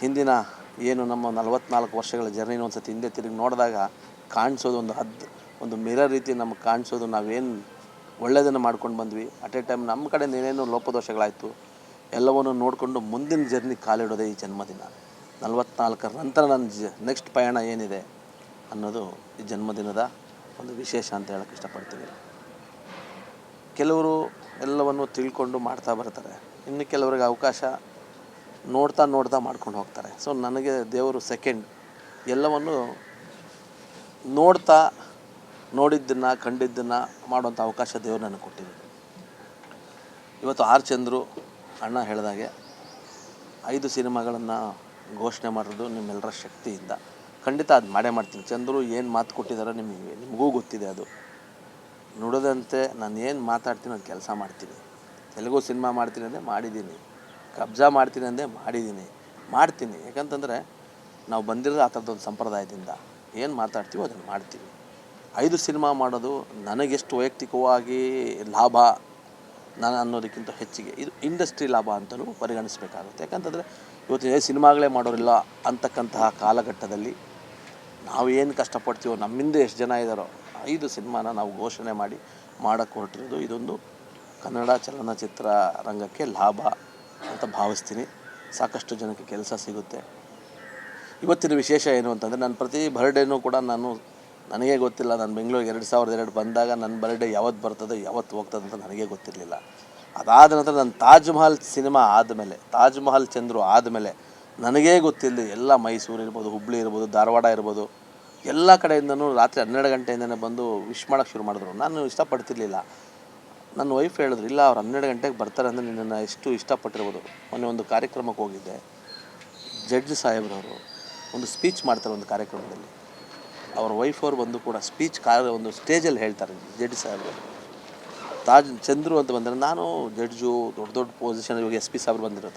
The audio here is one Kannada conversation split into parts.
ಹಿಂದಿನ ಏನು ನಮ್ಮ ನಲವತ್ನಾಲ್ಕು ವರ್ಷಗಳ ಜರ್ನಿ ಒಂದು ಹಿಂದೆ ತಿರುಗಿ ನೋಡಿದಾಗ ಕಾಣಿಸೋದು ಒಂದು ಹದ್ ಒಂದು ಮಿರರ್ ರೀತಿ ನಮಗೆ ಕಾಣಿಸೋದು. ನಾವೇನು ಒಳ್ಳೆಯದನ್ನು ಮಾಡ್ಕೊಂಡು ಬಂದ್ವಿ. ಅಟ್ ಎ ಟೈಮ್ ನಮ್ಮ ಕಡೆಯಿಂದ ಏನೇನು ಲೋಪದೋಷಗಳಾಯಿತು. ಎಲ್ಲವನ್ನು ನೋಡಿಕೊಂಡು ಮುಂದಿನ ಜರ್ನಿ ಕಾಲಿಡೋದೇ ಈ ಜನ್ಮದಿನ. ನಲವತ್ನಾಲ್ಕರ ನಂತರ ನನ್ನ ಜ ನೆಕ್ಸ್ಟ್ ಪಯಣ ಏನಿದೆ ಅನ್ನೋದು ಈ ಜನ್ಮದಿನದ ಒಂದು ವಿಶೇಷ ಅಂತ ಹೇಳೋಕ್ಕೆ ಇಷ್ಟಪಡ್ತೀವಿ ಕೆಲವರು ಎಲ್ಲವನ್ನು ತಿಳ್ಕೊಂಡು ಮಾಡ್ತಾ ಬರ್ತಾರೆ. ಇನ್ನು ಕೆಲವರಿಗೆ ಅವಕಾಶ ನೋಡ್ತಾ ನೋಡ್ತಾ ಮಾಡ್ಕೊಂಡು ಹೋಗ್ತಾರೆ. ಸೊ ನನಗೆ ದೇವರು ಸೆಕೆಂಡ್ ಎಲ್ಲವನ್ನು ನೋಡ್ತಾ ನೋಡಿದ್ದನ್ನು, ಕಂಡಿದ್ದನ್ನು ಮಾಡುವಂಥ ಅವಕಾಶ ದೇವರು ನನಗೆ ಕೊಟ್ಟಿದೆ. ಇವತ್ತು ಆರ್ ಚಂದ್ರು ಅಣ್ಣ ಹೇಳಿದಾಗೆ ಐದು ಸಿನಿಮಾಗಳನ್ನು ಘೋಷಣೆ ಮಾಡೋದು ನಿಮ್ಮೆಲ್ಲರ ಶಕ್ತಿಯಿಂದ. ಖಂಡಿತ ಅದು ಮಾಡೇ ಮಾಡ್ತೀನಿ. ಚಂದ್ರು ಏನು ಮಾತು ಕೊಟ್ಟಿದ್ದಾರೆ ನಿಮಗೆ ನಿಮಗೂ ಗೊತ್ತಿದೆ ಅದು. ನುಡಿದಂತೆ ನಾನು ಏನು ಮಾತಾಡ್ತೀನಿ ಅದು ಕೆಲಸ ಮಾಡ್ತೀನಿ. ತೆಲುಗು ಸಿನಿಮಾ ಮಾಡ್ತೀನಿ ಅಂದರೆ ಮಾಡಿದ್ದೀನಿ. ಕಬ್ಜಾ ಮಾಡ್ತೀನಿ ಅಂದೇ ಮಾಡಿದ್ದೀನಿ, ಮಾಡ್ತೀನಿ. ಯಾಕಂತಂದರೆ ನಾವು ಬಂದಿರೋದು ಆ ಥರದೊಂದು ಸಂಪ್ರದಾಯದಿಂದ. ಏನು ಮಾತಾಡ್ತೀವೋ ಅದನ್ನು ಮಾಡ್ತೀವಿ. ಐದು ಸಿನಿಮಾ ಮಾಡೋದು ನನಗೆಷ್ಟು ವೈಯಕ್ತಿಕವಾಗಿ ಲಾಭ ನಾನು ಅನ್ನೋದಕ್ಕಿಂತ ಹೆಚ್ಚಿಗೆ. ಇದು ಇಂಡಸ್ಟ್ರಿ ಲಾಭ ಅಂತಲೂ ಪರಿಗಣಿಸಬೇಕಾಗುತ್ತೆ. ಯಾಕಂತಂದರೆ ಇವತ್ತು ಏ ಸಿನಿಮಾಗಳೇ ಮಾಡೋರಿಲ್ಲ ಅಂತಕ್ಕಂತಹ ಕಾಲಘಟ್ಟದಲ್ಲಿ ನಾವು ಏನು ಕಷ್ಟಪಡ್ತೀವೋ ನಮ್ಮಿಂದ ಎಷ್ಟು ಜನ ಇದ್ದಾರೋ ಐದು ಸಿನಿಮಾನ ನಾವು ಘೋಷಣೆ ಮಾಡಿ ಮಾಡೋಕ್ಕೆ ಹೊರಟಿರೋದು ಇದೊಂದು ಕನ್ನಡ ಚಲನಚಿತ್ರ ರಂಗಕ್ಕೆ ಲಾಭ. ಅಂತ ಭಾವಿಸ್ತೀನಿ. ಸಾಕಷ್ಟು ಜನಕ್ಕೆ ಕೆಲಸ ಸಿಗುತ್ತೆ. ಇವತ್ತಿನ ವಿಶೇಷ ಏನು ಅಂತಂದರೆ ನನ್ನ ಪ್ರತಿ ಬರ್ಡೇನೂ ಕೂಡ ನಾನು, ನನಗೆ ಗೊತ್ತಿಲ್ಲ, ನಾನು ಬೆಂಗಳೂರಿಗೆ ಎರಡು ಸಾವಿರದ ಎರಡು ಬಂದಾಗ ನನ್ನ ಬರ್ಡೇ ಯಾವತ್ತು ಬರ್ತದೆ ಯಾವತ್ತು ಹೋಗ್ತದೆ ಅಂತ ನನಗೆ ಗೊತ್ತಿರಲಿಲ್ಲ. ಅದಾದ ನಂತರ ನನ್ನ ತಾಜ್ ಮಹಲ್ ಸಿನಿಮಾ ಆದಮೇಲೆ, ತಾಜ್ ಮಹಲ್ ಚಂದ್ರು ಆದಮೇಲೆ ನನಗೇ ಗೊತ್ತಿಲ್ಲ ಎಲ್ಲ ಮೈಸೂರು ಇರ್ಬೋದು ಹುಬ್ಬಳ್ಳಿ ಇರ್ಬೋದು, ಧಾರವಾಡ ಇರ್ಬೋದು, ಎಲ್ಲ ಕಡೆಯಿಂದನೂ ರಾತ್ರಿ ಹನ್ನೆರಡು ಗಂಟೆಯಿಂದನೇ ಬಂದು ವಿಶ್ ಮಾಡೋಕ್ಕೆ ಶುರು ಮಾಡಿದ್ರು. ನಾನು ಇಷ್ಟಪಡ್ತಿರ್ಲಿಲ್ಲ. ನನ್ನ ವೈಫ್ ಹೇಳಿದ್ರು, ಇಲ್ಲ, ಅವ್ರು ಹನ್ನೆರಡು ಗಂಟೆಗೆ ಬರ್ತಾರೆ ಅಂದರೆ ನಿನ್ನನ್ನು ಎಷ್ಟು ಇಷ್ಟಪಟ್ಟಿರ್ಬೋದು. ಮೊನ್ನೆ ಒಂದು ಕಾರ್ಯಕ್ರಮಕ್ಕೆ ಹೋಗಿದ್ದೆ. ಜಡ್ಜ್ ಸಾಹೇಬ್ರವರು ಒಂದು ಸ್ಪೀಚ್ ಮಾಡ್ತಾರೆ ಒಂದು ಕಾರ್ಯಕ್ರಮದಲ್ಲಿ. ಅವ್ರ ವೈಫ್ ಅವರು ಬಂದು ಕೂಡ ಸ್ಪೀಚ್ ಕಾರ್ಯ ಒಂದು ಸ್ಟೇಜಲ್ಲಿ ಹೇಳ್ತಾರೆ ಜಡ್ಜ್ ಸಾಹೇಬ್ರು. ತಾಜ್, ಚಂದ್ರು ಅಂತ ಬಂದರೆ, ನಾನು ಜಡ್ಜು, ದೊಡ್ಡ ದೊಡ್ಡ ಪೊಸಿಷನ್ ಇವಾಗ ಎಸ್ ಪಿ ಸಾಹೇಬ್ರು ಬಂದಿರೋ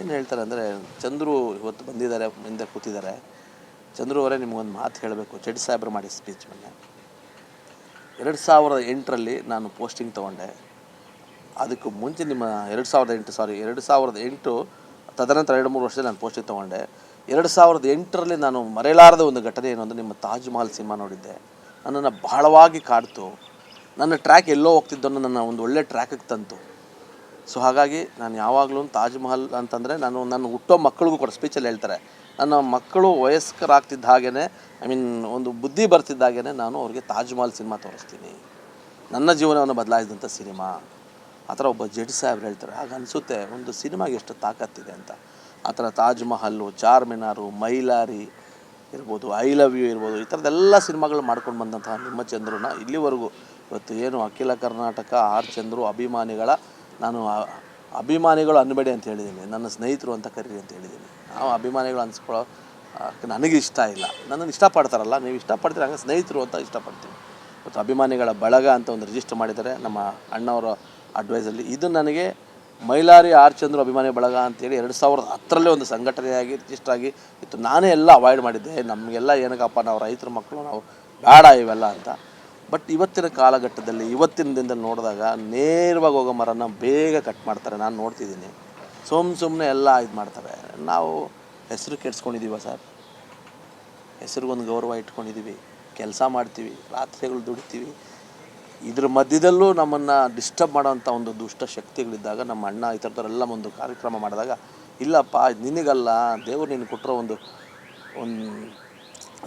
ಏನು ಹೇಳ್ತಾರೆ ಅಂದರೆ, ಚಂದ್ರು ಇವತ್ತು ಬಂದಿದ್ದಾರೆ ಮುಂದೆ ಕೂತಿದ್ದಾರೆ. ಚಂದ್ರು ಅವರೇ ನಿಮಗೊಂದು ಮಾತು ಹೇಳಬೇಕು, ಜಡ್ಜ್ ಸಾಹೇಬ್ರು ಮಾಡಿ ಸ್ಪೀಚ್ ಮೊನ್ನೆ ಎರಡು ಸಾವಿರದ ಎಂಟರಲ್ಲಿ ನಾನು ಪೋಸ್ಟಿಂಗ್ ತೊಗೊಂಡೆ. ಅದಕ್ಕೂ ಮುಂಚೆ ನಿಮ್ಮ ಎರಡು ಸಾವಿರದ ಎಂಟು ಸಾರಿ ಎರಡು ಸಾವಿರದ ಎಂಟು ತದನಂತರ ಎರಡು ಮೂರು ವರ್ಷದಲ್ಲಿ ನಾನು ಪೋಸ್ಟಿಂಗ್ ತೊಗೊಂಡೆ. ಎರಡು ಸಾವಿರದ ಎಂಟರಲ್ಲಿ ನಾನು ಮರೆಯಲಾರದ ಒಂದು ಘಟನೆ ಏನು ಅಂದರೆ ನಿಮ್ಮ ತಾಜ್ ಮಹಲ್ ಸಿನಿಮಾ ನೋಡಿದ್ದೆ. ನನ್ನನ್ನು ಬಹಳವಾಗಿ ಕಾಡ್ತು. ನನ್ನ ಟ್ರ್ಯಾಕ್ ಎಲ್ಲೋ ಹೋಗ್ತಿದ್ದನ್ನು ನನ್ನ ಒಂದು ಒಳ್ಳೆ ಟ್ರ್ಯಾಕಿಗೆ ತಂತು. ಸೊ ಹಾಗಾಗಿ ನಾನು ಯಾವಾಗಲೂ ತಾಜ್ ಮಹಲ್ ಅಂತಂದರೆ ನಾನು ನನ್ನ ಹುಟ್ಟೋ ಮಕ್ಕಳಿಗೂ ಕೂಡ ಸ್ಪೀಚಲ್ಲಿ ಹೇಳ್ತಾರೆ ನನ್ನ ಮಕ್ಕಳು ವಯಸ್ಕರಾಗ್ತಿದ್ದ ಹಾಗೇ ಐ ಮೀನ್ ಒಂದು ಬುದ್ಧಿ ಬರ್ತಿದ್ದ ಬರ್ತಿದ್ದಾಗೇ ನಾನು ಅವ್ರಿಗೆ ತಾಜ್ ಮಹಲ್ ಸಿನಿಮಾ ತೋರಿಸ್ತೀನಿ. ನನ್ನ ಜೀವನವನ್ನು ಬದಲಾಯಿಸಿದಂಥ ಸಿನಿಮಾ. ಆ ಥರ ಒಬ್ಬ ಜಡ್ ಸಾಹೇಬ್ರು ಹೇಳ್ತಾರೆ ಆಗ ಅನಿಸುತ್ತೆ, ಒಂದು ಸಿನಿಮಾಗೆ ಎಷ್ಟು ತಾಕತ್ತಿದೆ ಅಂತ. ಆ ಥರ ತಾಜ್ ಮಹಲ್ಲು ಚಾರ್ ಮಿನಾರು ಮೈಲಾರಿ ಇರ್ಬೋದು, ಐ ಲವ್ ಯು ಇರ್ಬೋದು, ಈ ಥರದ್ದೆಲ್ಲ ಸಿನಿಮಾಗಳು ಮಾಡ್ಕೊಂಡು ಬಂದಂತಹ ನಿಮ್ಮ ಚಂದ್ರನ ಇಲ್ಲಿವರೆಗೂ ಇವತ್ತು ಏನು ಅಖಿಲ ಕರ್ನಾಟಕ, ಆರ್ ಚಂದ್ರು ಅಭಿಮಾನಿಗಳ, ನಾನು ಅಭಿಮಾನಿಗಳು ಅನ್ಬೇಡಿ ಅಂತ ಹೇಳಿದ್ದೀನಿ, ನನ್ನ ಸ್ನೇಹಿತರು ಅಂತ ಕರೀರಿ ಅಂತ ಹೇಳಿದ್ದೀನಿ. ನಾವು ಅಭಿಮಾನಿಗಳು ಅನ್ಸ್ಕೊಳ್ಳೋ ನನಗೆ ಇಷ್ಟ ಇಲ್ಲ. ನನ್ನನ್ನು ಇಷ್ಟಪಡ್ತಾರಲ್ಲ, ನೀವು ಇಷ್ಟಪಡ್ತೀರ, ಹಂಗೆ ಸ್ನೇಹಿತರು ಅಂತ ಇಷ್ಟಪಡ್ತೀನಿ. ಮತ್ತು ಅಭಿಮಾನಿಗಳ ಬಳಗ ಅಂತ ಒಂದು ರಿಜಿಸ್ಟರ್ ಮಾಡಿದ್ದಾರೆ, ನಮ್ಮ ಅಣ್ಣವರ ಅಡ್ವೈಸಲ್ಲಿ ಇದು ನನಗೆ ಮೈಲಾರಿ ಆರ್ ಚಂದ್ರು ಅಭಿಮಾನಿ ಬಳಗ ಅಂತೇಳಿ ಎರಡು ಸಾವಿರದ ಹತ್ತರಲ್ಲೇ ಒಂದು ಸಂಘಟನೆಯಾಗಿ ರಿಜಿಸ್ಟರ್ ಆಗಿ ಇತ್ತು. ನಾನೇ ಎಲ್ಲ ಅವಾಯ್ಡ್ ಮಾಡಿದ್ದೆ. ನಮಗೆಲ್ಲ ಏನಕ್ಕಪ್ಪ, ನಾವು ರೈತರ ಮಕ್ಕಳು, ನಾವು ಬೇಡ ಇವೆಲ್ಲ ಅಂತ. ಬಟ್ ಇವತ್ತಿನ ಕಾಲಘಟ್ಟದಲ್ಲಿ, ಇವತ್ತಿನ ದಿನದಲ್ಲಿ ನೋಡಿದಾಗ, ನೇರವಾಗಿ ಹೋಗೋ ಮರನ ಬೇಗ ಕಟ್ ಮಾಡ್ತಾರೆ. ನಾನು ನೋಡ್ತಿದ್ದೀನಿ. ಸುಮ್ಮ ಸುಮ್ಮನೆ ಎಲ್ಲ ಇದು ಮಾಡ್ತಾರೆ ನಾವು ಹೆಸರು ಕೆಡ್ಸ್ಕೊಂಡಿದ್ದೀವ ಸರ್. ಹೆಸರಿಗೊಂದು ಗೌರವ ಇಟ್ಕೊಂಡಿದ್ದೀವಿ ಕೆಲಸ ಮಾಡ್ತೀವಿ. ರಾತ್ರಿಗಳು ದುಡಿತೀವಿ. ಇದ್ರ ಮಧ್ಯದಲ್ಲೂ ನಮ್ಮನ್ನು ಡಿಸ್ಟರ್ಬ್ ಮಾಡೋವಂಥ ಒಂದು ದುಷ್ಟ ಶಕ್ತಿಗಳಿದ್ದಾಗ, ನಮ್ಮ ಅಣ್ಣ ಈ ಥರದವರೆಲ್ಲ ಒಂದು ಕಾರ್ಯಕ್ರಮ ಮಾಡಿದಾಗ, ಇಲ್ಲಪ್ಪ ನಿನಗಲ್ಲ, ದೇವರು ನೀನು ಕೊಟ್ಟಿರೋ ಒಂದು ಒಂದು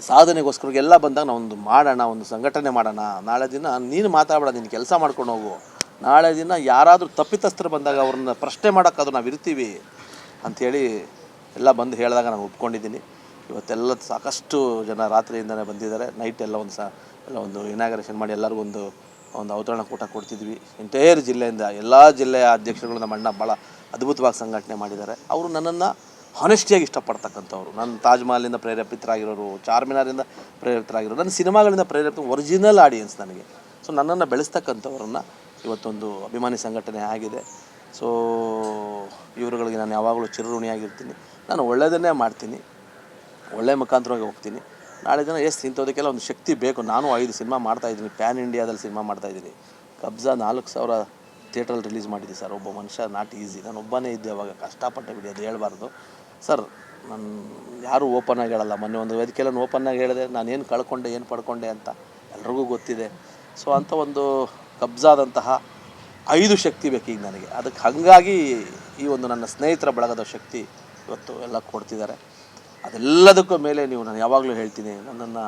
ಸಾಧನೆಗೋಸ್ಕರ ಎಲ್ಲ ಬಂದಾಗ ಒಂದು ಮಾಡೋಣ, ಒಂದು ಸಂಘಟನೆ ಮಾಡೋಣ. ನಾಳೆ ದಿನ ನೀನು ಮಾತಾಡಬೇಡ, ನೀನು ಕೆಲಸ ಮಾಡ್ಕೊಂಡು ಹೋಗು. ನಾಳೆ ದಿನ ಯಾರಾದರೂ ತಪ್ಪಿತಸ್ಥರು ಬಂದಾಗ ಅವ್ರನ್ನ ಪ್ರಶ್ನೆ ಮಾಡೋಕ್ಕಾದ್ರೂ ನಾವು ಇರ್ತೀವಿ ಅಂಥೇಳಿ ಎಲ್ಲ ಬಂದು ಹೇಳಿದಾಗ ನಾನು ಒಪ್ಕೊಂಡಿದ್ದೀನಿ. ಇವತ್ತೆಲ್ಲ ಸಾಕಷ್ಟು ಜನ ರಾತ್ರಿಯಿಂದನೇ ಬಂದಿದ್ದಾರೆ. ನೈಟ್ ಎಲ್ಲ ಒಂದು ಸಹ ಎಲ್ಲ ಒಂದು ಇನಾಗ್ರೇಷನ್ ಮಾಡಿ ಎಲ್ಲರಿಗೂ ಒಂದು ಒಂದು ಅವತರಣ ಕೂಟ ಕೊಡ್ತಿದ್ವಿ. ಎಂಟೈರ್ ಜಿಲ್ಲೆಯಿಂದ ಎಲ್ಲ ಜಿಲ್ಲೆಯ ಅಧ್ಯಕ್ಷರುಗಳು ನಮ್ಮ ಅಣ್ಣ ಭಾಳ ಅದ್ಭುತವಾಗಿ ಸಂಘಟನೆ ಮಾಡಿದ್ದಾರೆ. ಅವರು ನನ್ನನ್ನು ಹಾನೆಸ್ಟಿಯಾಗಿ ಇಷ್ಟಪಡ್ತಕ್ಕಂಥವ್ರು. ನನ್ನ ತಾಜ್ ಮಹಲಿಂದ ಪ್ರೇರೇಪಿತರಾಗಿರೋರು, ಚಾರ್ಮಿನಾರಿಂದ ಪ್ರೇರಿತರಾಗಿರೋರು ನನ್ನ ಸಿನಿಮಾಗಳಿಂದ ಪ್ರೇರೇಪಿತ ಒರಿಜಿನಲ್ ಆಡಿಯನ್ಸ್ ನನಗೆ. ಸೊ ನನ್ನನ್ನು ಬೆಳೆಸ್ತಕ್ಕಂಥವ್ರನ್ನ ಇವತ್ತೊಂದು ಅಭಿಮಾನಿ ಸಂಘಟನೆ ಆಗಿದೆ. ಸೊ ಇವರುಗಳಿಗೆ ನಾನು ಯಾವಾಗಲೂ ಚಿರಋಣಿಯಾಗಿರ್ತೀನಿ. ನಾನು ಒಳ್ಳೆಯದನ್ನೇ ಮಾಡ್ತೀನಿ. ಒಳ್ಳೆ ಮುಖಾಂತರವಾಗಿ ಹೋಗ್ತೀನಿ. ನಾಳೆ ದಿನ ಎಸ್ ಇಂಥದಕ್ಕೆಲ್ಲ ಒಂದು ಶಕ್ತಿ ಬೇಕು. ನಾನು ಐದು ಸಿನಿಮಾ ಮಾಡ್ತಾಯಿದ್ದೀನಿ ಪ್ಯಾನ್ ಇಂಡಿಯಾದಲ್ಲಿ ಸಿನಿಮಾ ಮಾಡ್ತಾಯಿದ್ದೀನಿ ಕಬ್ಜಾ ನಾಲ್ಕು ಸಾವಿರ ಥಿಯೇಟ್ರಲ್ಲಿ ರಿಲೀಸ್ ಮಾಡಿದ್ದೆ ಸರ್. ಒಬ್ಬ ಮನುಷ್ಯ, ನಾಟ್ ಈಸಿ. ನಾನು ಒಬ್ಬನೇ ಇದ್ದೆ ಅವಾಗ. ಕಷ್ಟಪಟ್ಟೆ ಬಿಡಿ, ಅದು ಹೇಳಬಾರ್ದು. ಸರ್, ನಾನು ಯಾರೂ ಓಪನ್ ಆಗಿ ಹೇಳಲ್ಲ. ಮೊನ್ನೆ ಒಂದು ವೇದಿಕೆಲ್ಲ ಓಪನ್ ಆಗಿ ಹೇಳಿದೆ. ನಾನು ಏನು ಕಳ್ಕೊಂಡೆ, ಏನು ಪಡ್ಕೊಂಡೆ ಅಂತ ಎಲ್ರಿಗೂ ಗೊತ್ತಿದೆ. ಸೊ ಅಂಥ ಒಂದು ಕಬ್ಜಾದಂತಹ ಐದು ಶಕ್ತಿ ಬೇಕು ಈಗ ನನಗೆ. ಅದಕ್ಕೆ ಹಾಗಾಗಿ ಈ ಒಂದು ನನ್ನ ಸ್ನೇಹಿತರ ಬಳಗದ ಶಕ್ತಿ ಇವತ್ತು ಎಲ್ಲ ಕೊಡ್ತಿದ್ದಾರೆ. ಅದೆಲ್ಲದಕ್ಕೂ ಮೇಲೆ ನೀವು ನಾನು ಯಾವಾಗಲೂ ಹೇಳ್ತೀನಿ, ನನ್ನನ್ನು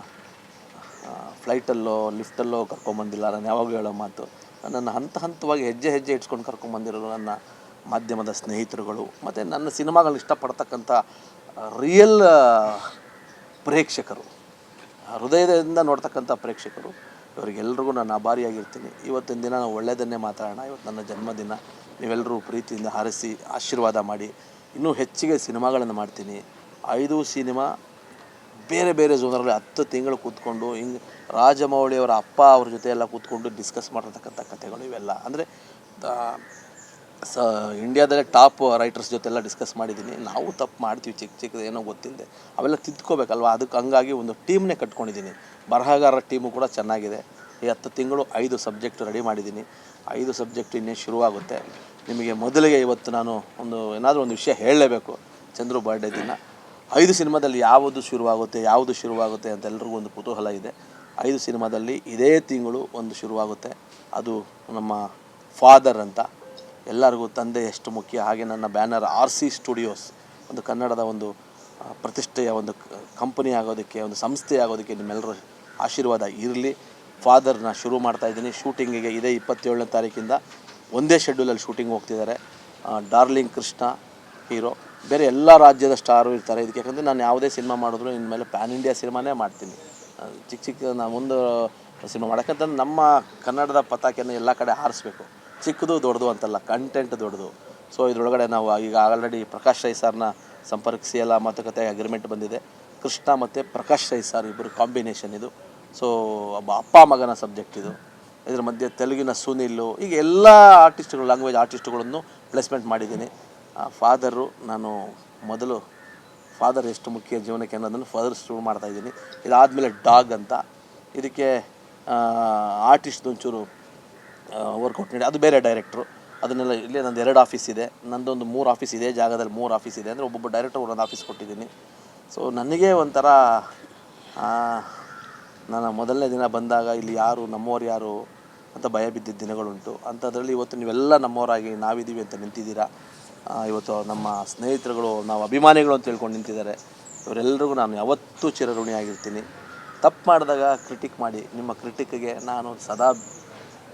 ಫ್ಲೈಟಲ್ಲೋ, ಲಿಫ್ಟಲ್ಲೋ ಕರ್ಕೊಂಬಂದಿಲ್ಲ ನಾನು ಯಾವಾಗಲೂ ಹೇಳೋ ಮಾತು, ನನ್ನನ್ನು ಹಂತ ಹಂತವಾಗಿ ಹೆಜ್ಜೆ ಹೆಜ್ಜೆ ಇಟ್ಕೊಂಡು ಕರ್ಕೊಂಬಂದಿರೋರು ನನ್ನ ಮಾಧ್ಯಮದ ಸ್ನೇಹಿತರುಗಳು, ಮತ್ತು ನನ್ನ ಸಿನಿಮಾಗಳನ್ನ ಇಷ್ಟಪಡ್ತಕ್ಕಂಥ ರಿಯಲ್ ಪ್ರೇಕ್ಷಕರು ಹೃದಯದಿಂದ ನೋಡ್ತಕ್ಕಂಥ ಪ್ರೇಕ್ಷಕರು ಇವರಿಗೆಲ್ರಿಗೂ ನಾನು ಆಭಾರಿಯಾಗಿರ್ತೀನಿ. ಇವತ್ತಿನ ದಿನ ನಾವು ಒಳ್ಳೆಯದನ್ನೇ ಮಾತಾಡೋಣ. ಇವತ್ತು ನನ್ನ ಜನ್ಮದಿನ. ನೀವೆಲ್ಲರೂ ಪ್ರೀತಿಯಿಂದ ಹಾರಿಸಿ ಆಶೀರ್ವಾದ ಮಾಡಿ. ಇನ್ನೂ ಹೆಚ್ಚಿಗೆ ಸಿನಿಮಾಗಳನ್ನು ಮಾಡ್ತೀನಿ. ಐದು ಸಿನಿಮಾ ಬೇರೆ ಬೇರೆ ಜೋನರಲ್ಲಿ ಹತ್ತು ತಿಂಗಳು ಕೂತ್ಕೊಂಡು ಹಿಂಗೆ ರಾಜಮೌಳಿಯವರ ಅಪ್ಪ ಅವ್ರ ಜೊತೆ ಎಲ್ಲ ಕೂತ್ಕೊಂಡು ಡಿಸ್ಕಸ್ ಮಾಡಿರ್ತಕ್ಕಂಥ ಕಥೆಗಳು ಇವೆಲ್ಲ. ಅಂದರೆ ಸ, ಇಂಡಿಯಾದಲ್ಲೇ ಟಾಪ್ ರೈಟರ್ಸ್ ಜೊತೆಲ್ಲ ಡಿಸ್ಕಸ್ ಮಾಡಿದ್ದೀನಿ. ನಾವು ತಪ್ಪು ಮಾಡ್ತೀವಿ, ಚಿಕ್ಕ ಚಿಕ್ಕದು ಏನೋ ಗೊತ್ತಿಲ್ಲದೆ. ಅವೆಲ್ಲ ತಿದ್ಕೋಬೇಕಲ್ವ? ಅದಕ್ಕೆ ಹಂಗಾಗಿ ಒಂದು ಟೀಮ್ನೇ ಕಟ್ಕೊಂಡಿದ್ದೀನಿ. ಬರಹಗಾರರ ಟೀಮು ಕೂಡ ಚೆನ್ನಾಗಿದೆ. ಈ ಹತ್ತು ತಿಂಗಳು ಐದು ಸಬ್ಜೆಕ್ಟ್ ರೆಡಿ ಮಾಡಿದ್ದೀನಿ. ಐದು ಸಬ್ಜೆಕ್ಟ್ ಇನ್ನೇ ಶುರುವಾಗುತ್ತೆ. ನಿಮಗೆ ಮೊದಲಿಗೆ ಇವತ್ತು ನಾನು ಒಂದು, ಏನಾದರೂ ಒಂದು ವಿಷಯ ಹೇಳಲೇಬೇಕು. ಚಂದ್ರು ಬರ್ಡೇ ದಿನ. ಐದು ಸಿನಿಮಾದಲ್ಲಿ ಯಾವುದು ಶುರುವಾಗುತ್ತೆ ಯಾವುದು ಶುರುವಾಗುತ್ತೆ ಅಂತ ಎಲ್ರಿಗೂ ಒಂದು ಕುತೂಹಲ ಇದೆ. ಐದು ಸಿನಿಮಾದಲ್ಲಿ ಇದೇ ತಿಂಗಳು ಒಂದು ಶುರುವಾಗುತ್ತೆ. ಅದು ನಮ್ಮ ಫಾದರ್ ಅಂತ. ಎಲ್ಲರಿಗೂ ತಂದೆ ಎಷ್ಟು ಮುಖ್ಯ. ಹಾಗೆ ನನ್ನ ಬ್ಯಾನರ್ ಆರ್ ಸಿ ಸ್ಟುಡಿಯೋಸ್, ಒಂದು ಕನ್ನಡದ ಒಂದು ಪ್ರತಿಷ್ಠೆಯ ಒಂದು ಕಂಪನಿ ಆಗೋದಕ್ಕೆ, ಒಂದು ಸಂಸ್ಥೆ ಆಗೋದಕ್ಕೆ ನಿಮ್ಮೆಲ್ಲರ ಆಶೀರ್ವಾದ ಇರಲಿ. ಫಾದರ್ನ ಶುರು ಮಾಡ್ತಾ ಇದ್ದೀನಿ. ಶೂಟಿಂಗಿಗೆ ಇದೇ ಇಪ್ಪತ್ತೇಳನೇ ತಾರೀಕಿಂದ ಒಂದೇ ಶೆಡ್ಯೂಲಲ್ಲಿ ಶೂಟಿಂಗ್ ಹೋಗ್ತಿದ್ದಾರೆ. Darling Krishna hero. ಬೇರೆ ಎಲ್ಲ ರಾಜ್ಯದ ಸ್ಟಾರು ಇರ್ತಾರೆ. ಇದಕ್ಕೆ ಯಾಕಂದರೆ ನಾನು ಯಾವುದೇ ಸಿನಿಮಾ ಮಾಡಿದ್ರು ಮೇಲೆ ಪ್ಯಾನ್ ಇಂಡಿಯಾ ಸಿನಿಮಾನೇ ಮಾಡ್ತೀನಿ. ಚಿಕ್ಕ ಚಿಕ್ಕ ನಾನು ಒಂದು ಸಿನಿಮಾ ಮಾಡೋಕ್ಕಂತ ನಮ್ಮ ಕನ್ನಡದ ಪತಾಕೆಯನ್ನು ಎಲ್ಲ ಕಡೆ ಹಾರಿಸ್ಬೇಕು. ಚಿಕ್ಕದು ದೊಡ್ಡದು ಅಂತಲ್ಲ ಕಂಟೆಂಟ್ ದೊಡ್ಡದು. ಸೊ ಇದರೊಳಗಡೆ ನಾವು ಈಗ ಆಲ್ರೆಡಿ ಪ್ರಕಾಶ್ ರೈ ಸರ್ನ ಸಂಪರ್ಕಿಸಿ ಎಲ್ಲ ಮಾತುಕತೆ ಅಗ್ರಿಮೆಂಟ್ ಬಂದಿದೆ. ಕೃಷ್ಣ ಮತ್ತು ಪ್ರಕಾಶ್ ರೈ ಸರ್ ಇಬ್ಬರು ಕಾಂಬಿನೇಷನ್ ಇದು. ಸೊ ಒಬ್ಬ ಅಪ್ಪ ಮಗನ ಸಬ್ಜೆಕ್ಟ್ ಇದು. ಇದ್ರ ಮಧ್ಯೆ ತೆಲುಗಿನ ಸುನಿಲ್ಲು ಈಗ ಎಲ್ಲ ಆರ್ಟಿಸ್ಟ್ಗಳು ಲ್ಯಾಂಗ್ವೇಜ್ ಆರ್ಟಿಸ್ಟ್ಗಳನ್ನು ಪ್ಲೇಸ್ಮೆಂಟ್ ಮಾಡಿದ್ದೀನಿ. ಫಾದರು ನಾನು ಮೊದಲು ಫಾದರ್ ಎಷ್ಟು ಮುಖ್ಯ ಜೀವನಕ್ಕೆ ಅನ್ನೋದನ್ನು ಫಾದರ್ ಶುರು ಮಾಡ್ತಾಯಿದ್ದೀನಿ ಇದಾದಮೇಲೆ ಡಾಗ್ ಅಂತ. ಇದಕ್ಕೆ ಆರ್ಟಿಸ್ಟ್ ಒಂಚೂರು ವರ್ಕೌಟ್ ನೀಡಿ. ಅದು ಬೇರೆ ಡೈರೆಕ್ಟ್ರು ಅದನ್ನೆಲ್ಲ ಇಲ್ಲೇ ನಂದು ಎರಡು ಆಫೀಸ್ ಇದೆ. ನಂದೊಂದು ಮೂರು ಆಫೀಸ್ ಇದೆ. ಜಾಗದಲ್ಲಿ ಮೂರು ಆಫೀಸ್ ಇದೆ. ಅಂದರೆ ಒಬ್ಬೊಬ್ಬ ಡೈರೆಕ್ಟರ್ ಒಂದೊಂದು ಆಫೀಸ್ ಕೊಟ್ಟಿದ್ದೀನಿ. ಸೊ ನನಗೆ ಒಂಥರ ಆ, ನಾನು ಮೊದಲನೇ ದಿನ ಬಂದಾಗ ಇಲ್ಲಿ ಯಾರು ನಮ್ಮವ್ರು ಯಾರು ಅಂತ ಭಯ ಬಿದ್ದಿದ್ದ ದಿನಗಳುಂಟು. ಅಂಥದ್ರಲ್ಲಿ ಇವತ್ತು ನೀವೆಲ್ಲ ನಮ್ಮವರಾಗಿ ನಾವಿದ್ದೀವಿ ಅಂತ ನಿಂತಿದ್ದೀರಾ? ಇವತ್ತು ನಮ್ಮ ಸ್ನೇಹಿತರುಗಳು ನಾವು ಅಭಿಮಾನಿಗಳು ಅಂತ ಹೇಳ್ಕೊಂಡು ನಿಂತಿದ್ದಾರೆ. ಇವರೆಲ್ಲರಿಗೂ ನಾನು ಯಾವತ್ತೂ ಚಿರಋಣಿಯಾಗಿರ್ತೀನಿ. ತಪ್ಪು ಮಾಡಿದಾಗ ಕ್ರಿಟಿಕ್ ಮಾಡಿ. ನಿಮ್ಮ ಕ್ರಿಟಿಕ್ಗೆ ನಾನು ಸದಾ